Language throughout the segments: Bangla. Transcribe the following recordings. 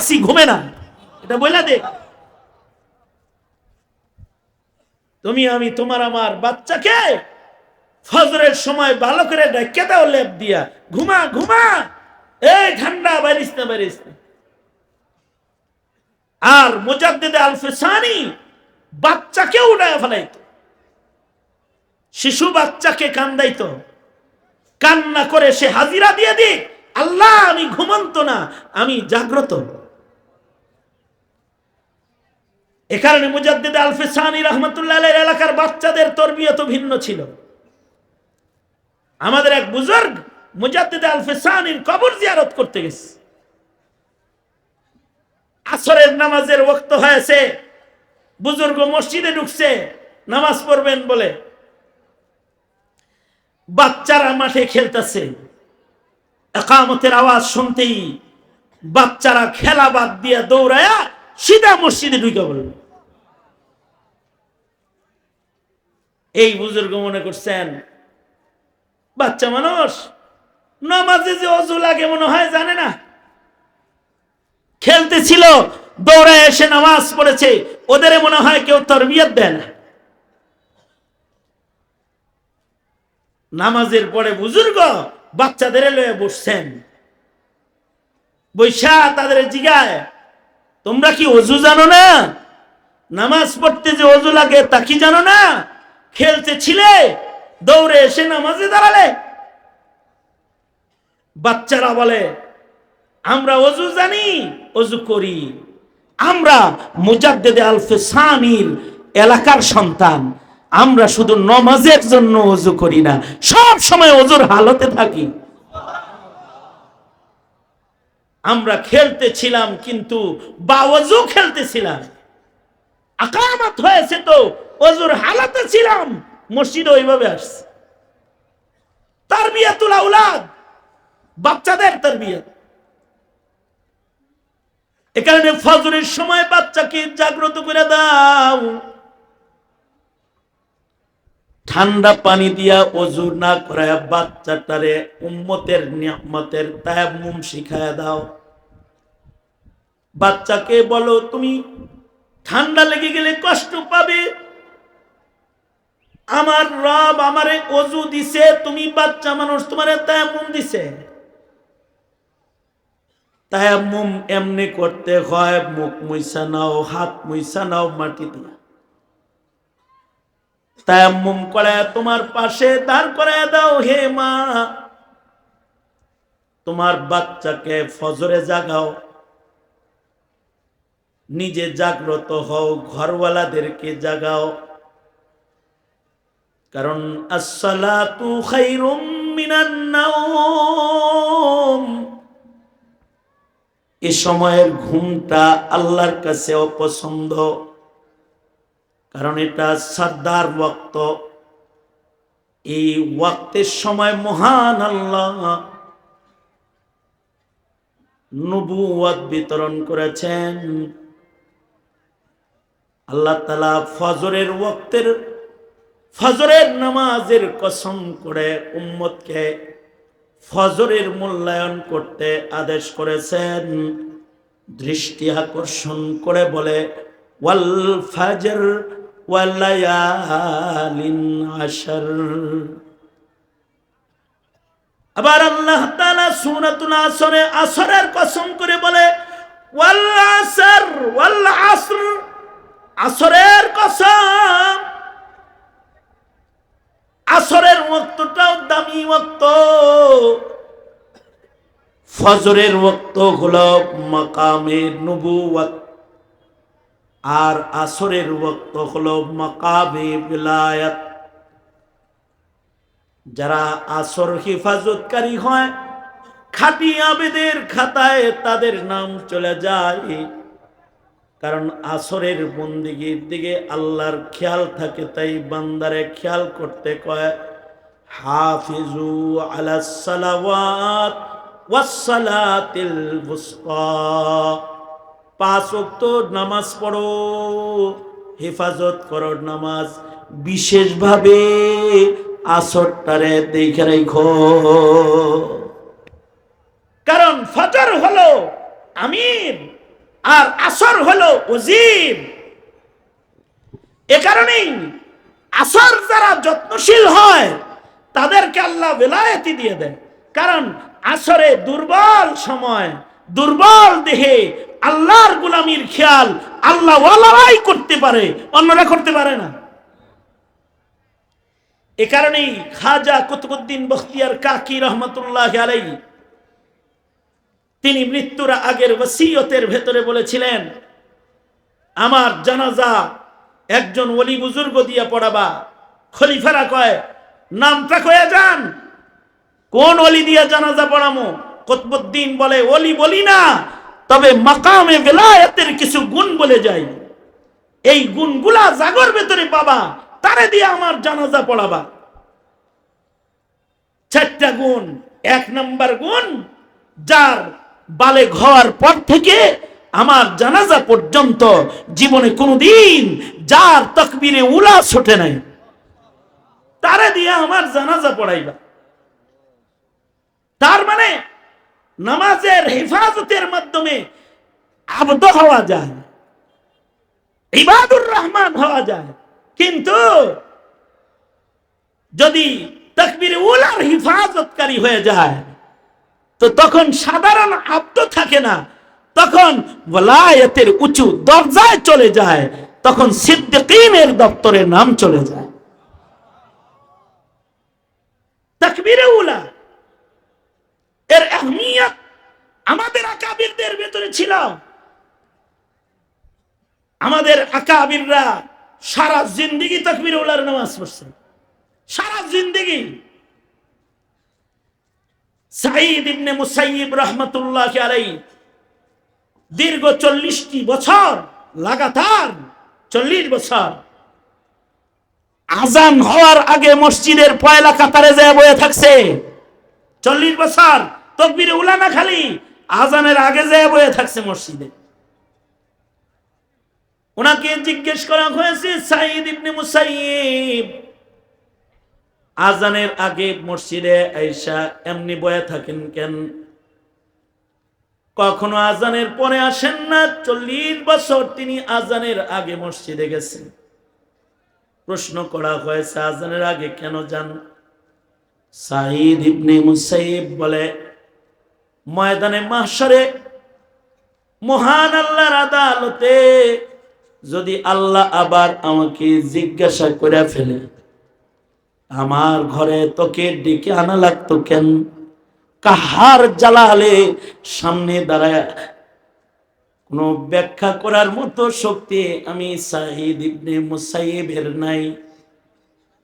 আছি, ঘুমে না। এটা বলে দে। তুমি, আমি, তোমার, আমার বাচ্চাকে ফজরের সময় ভালো করে ডেকে দাও লেপ দিয়া। ঘুমা ঘুমা। এই ঠান্ডা, বারিস না বারিস না। আর মুজাদ্দিদে আলফেসানি বাচ্চাকে উড়ায় ফেলাইতো। শিশু বাচ্চাকে কান্দাইতো। কান্না করে সে হাজিরা দিয়ে দিক। আল্লাহ, আমি ঘুমন্ত না, আমি জাগ্রত। এ কারণে মুজাদ্দিদ আলফে সানি রহমতুল্লাহ এলাকার বাচ্চাদের তরবিয়ত ভিন্ন ছিল। আমাদের এক বুজুর্গ মুজাদ্দিদ আলফে সানির কবর জিয়ারত করতে গেছে। আসরের নামাজের ওক্ত হয়েছে, বুজুর্গ মসজিদে ঢুকছে, নামাজ পড়বেন বলে। বাচ্চারা মাঠে খেলতেছে। একামতের আওয়াজ শুনতেই বাচ্চারা খেলা বাদ দিয়ে দৌড়ায়া সিধা মসজিদে ঢুকে বলল এই বুজুর্গ মনে করছেন, বাচ্চা মানুষ, নামাজে যে অজু লাগে মনে হয় জানে না। খেলতেছিল, দৌড়ায় এসে নামাজ পড়েছে, ওদের মনে হয় কেউ তরবিয়ত দেয় না। নামাজের পরে বুজুর্গ বাচ্চাদের লয়ে বসছেন। বৈশা তাদের জিগায়, তোমরা কি অজু জানো না? নামাজ পড়তে যে অজু লাগে তা কি জানো না? খেলতে ছিলে দৌড়ে এসে নামাজে দাঁড়ালে। বাচ্চারা বলে, আমরা অজু জানি, অজু করি। আমরা মুজাদ্দেদে আলফে সানির এলাকার সন্তান। আমরা শুধু নমাজের জন্য অজু করি না, সব সময় অজুর হালতে থাকি। আমরা খেলতেছিলাম, কিন্তু বাওয়াজু খেলতেছিলাম। আকামাত হয়েছে তো। অজুর হালাতে ছিলাম, মসজিদ ওইভাবে আসছে। তার বিয়ে তোলা উলাদ বাচ্চাদের তার বিয়ে এ কারণে ফজরের সময় বাচ্চাকে জাগ্রত করে দাও। ঠান্ডা পানি দিয়া অজু না করায় বাচ্চাটারে উম্মতের নিয়ামতের তায়াম্মুম শিখায় দাও। বাচ্চাকে বলো, তুমি ঠান্ডা লেগে গেলে কষ্ট পাবে। আমার রব আমারে অজু দিছে, তুমি বাচ্চা মানুষ, তোমারে তায়াম্মুম দিছে। এমনি করতে হয়, মুখ মুইসা নাও, হাত মুইসা নাও, মাটি দিয়া। তায়াম্মুম করে তোমার পাশে, দাঁড় করে দাও, হে মা। তোমার বাচ্চাকে ফজরে জাগাও। নিজে জাগ্রত হও, ঘরওয়ালাদেরকে জাগাও। কারণ মিনান নাওম। এ সময়ের ঘুমটা আল্লাহর কাছে অপছন্দ। কারণ এটা সর্দার ওয়াক্ত। এই ওয়াক্তের সময় মহান আল্লাহ নবুয়াত বিতরণ করেছেন। আল্লাহ তালা ফজরের ওয়াক্তের, ফজরের নামাজের কসম করে উম্মতকে ফজরের মূল্যায়ন করতে আদেশ করেছেন। দৃষ্টি আকর্ষণ করে বলে, ওয়াল ফাজর ওয়ালায়ালিন আশর। আবার আল্লাহ তাআলা সূরাতুল আসরে আসরের কসম করে বলে, ওয়াল আসর ওয়াল আসর। আসরের কসম, আসরের ওয়াক্তটাও দামি ওয়াক্ত ফজরের ওয়াক্ত হলো মাকামে নবুওয়াত, আর আসরের ওয়াক্ত হলো মাকামে বিলায়াত। যারা আসর হেফাজতকারী হয়, খাটি আবেদের খাতায় তাদের নাম চলে যায়। কারণ আসরের বন্দিগির দিকে আল্লাহর খেয়াল থাকে, তাই বান্দারে খেয়াল করতে কয়, হাফিজু আলা সালাওয়াত ওয়াসসালাতিল বুসতা পাঁচ ওয়াক্ত নামাজ পড়ো, হেফাজত করো নামাজ। বিশেষভাবে আসরটারে দেখে রেখো। কারণ ফজর হলো আমির। আর আসর হলো অজিব এ কারণেই আসর যারা যত্নশীল হয়, তাদেরকে আল্লাহ বেলায়েতি দিয়ে দেয় কারণ আসরে দুর্বল সময়, দুর্বল দেহে আল্লাহর গুলামির খেয়াল আল্লাহ ওয়ালাই করতে পারে, অন্যরা করতে পারে না। এ কারণেই খাজা কুতুবুদ্দিন বখতিয়ার কাকি রহমতুল্লাহ আলাই তিনি মৃত্যুর আগের ওসিয়তের ভেতরে বলেছিলেন, আমার জানাজা একজন অলি বুজুর্গ দিয়ে পড়াবা। খলিফারা কয়, নামটা কয়ে যান। কোন অলি দিয়া জানাজা পড়ামো? কুতবুদ্দিন বলে অলি বলি না, তবে মাকামে বেলায়েতের কিছু গুণ বলে যাই। এই গুণগুলা জাগর ভেতরে পাবা, তারে দিয়ে আমার জানাজা পড়াবা। চারটা গুণ, এক নাম্বার গুণ, যার বালে ঘর পর থেকে আমার জানাজা পর্যন্ত জীবনে কোনোদিন যার তকবিরে উলা ছোটে নাই। তারে দিয়ে আমার জানাজা পড়াইবা। তার মানে নামাজের হেফাজতের মাধ্যমে আবদ হওয়া যায়, ইবাদুর রহমান হওয়া যায়। কিন্তু যদি তকবির উলার হেফাজতকারী হয়ে যায় তো তখন সাধারণ আব্দ থাকে না। তখন ওলায়তের উঁচু দরজায় চলে যায়। তখন সিদ্দিকিনের দপ্তরে নাম চলে যায়। তকবিরে উলা। এর আহমিয়ত আমাদের আকাবিরদের ভেতরে ছিল। আমাদের আকাবিররা সারা জিন্দিগি তকবির উলার নামাজ পড়ছে। সারা জিন্দিগি। সাঈদ ইবনে রহমতুল্লাহ আলাই দীর্ঘ চল্লিশটি বছর, লাগাতার চল্লিশ বছর আজান হওয়ার আগে মসজিদের পয়লা কাতারে যায় বয়ে থাকছে। চল্লিশ বছর তকবিরে উলানা খালি আজানের আগে যায় বয়ে থাকছে মসজিদে। ওনাকে জিজ্ঞেস করা হয়েছে সাইদ ইবনে মুসাইব আজানের আগে মসজিদে আইসা এমনি বয়ে থাকেন কেন? কখনো আজানের পরে আসেন না? চল্লিশ বছর তিনি আজানের আগে মসজিদে গেছেন। প্রশ্ন করা হয়েছে, আজানের আগে কেন যান? সাইদ ইবনে মুসাইব বলে, ময়দানে মাহশরে মহান আল্লাহর আদালতে যদি আল্লাহ আবার আমাকে জিজ্ঞাসা করে ফেলে আমার ঘরে তোকে ডেকে আনা লাগতো কেন? কাহার জ্বালালে সামনে দাঁড়ায়? কোনো ব্যাখ্যা করার মতো শক্তি আমি সাহিদ ইবনে মুসাইবের নাই।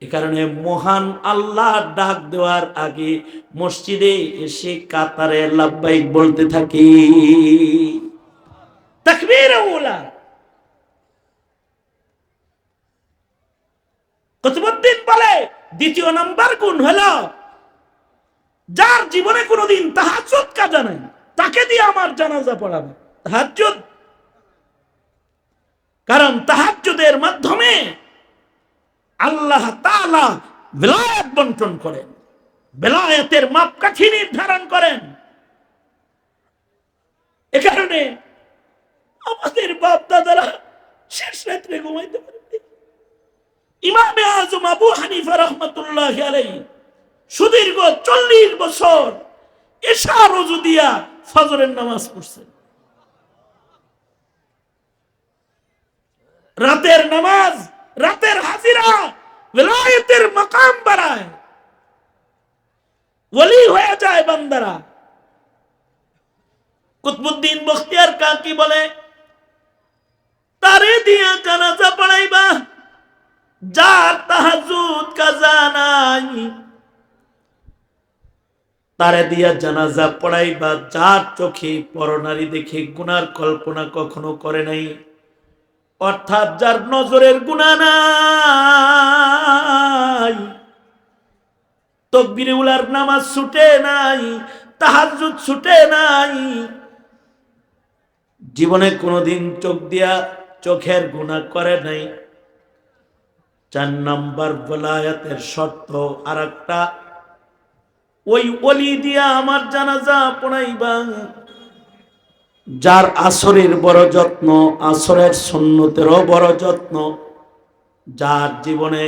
এ কারণে মহান আল্লাহ ডাক দেওয়ার আগে মসজিদে এসে কাতারে লাভবাইক বলতে থাকি। তাকবীর বলে দ্বিতীয় নাম্বার গুণ হলো? যার জীবনে কোনোদিন তাহাজ্জুদ কাজা নাই, তাকে দিয়ে আমার জানাজা পড়াবে। তাহাজ্জুদ? কারণ তাহাজ্জুদের মাধ্যমে আল্লাহ তাআলা বেলায়েত বন্টন করেন, বেলায়েতের মাপকাঠি নির্ধারণ করেন। এ কারণে আমাদের বাপ দাদারা শেষ রাত্রে ঘুমাইতে পারে ইমামে আজম আবু হানিফা রহমতুল্লাহ আলাই সুদীর্ঘ চল্লিশ বছর এশা রজু দিয়া ফজরের নামাজ পড়ছেন। রাতের নামাজ, রাতের হাজিরা বেলায়েতের মাকাম বাড়ায় ওলি হয়ে যায় বান্দারা। কুতবুদ্দিন বখতিয়ার কাকি বলে, তারে দিয়া জানাজা পড়াইবা যার তাহাজুদ কাজা নাই, তারে দিয়া জানাজা পড়াইবা, যার চোখে পরনারী দেখে গুনার কল্পনা কখনো করে নাই। অর্থাৎ যার নজরের গুণা নাই, তকবির উলার নামাজ ছুটে নাই তাহাজুদ ছুটে নাই। জীবনে কোনোদিন চোখ দিয়া চোখের গুণা করে নাই। চার নম্বর বলায়াতের শর্ত আর একটা ওই অলি দিয়া আমার জানাজা পড়াইবা। যার আসরের বড় যত্ন, আসরের সন্ন্যতেরও বড় যত্ন, যার জীবনে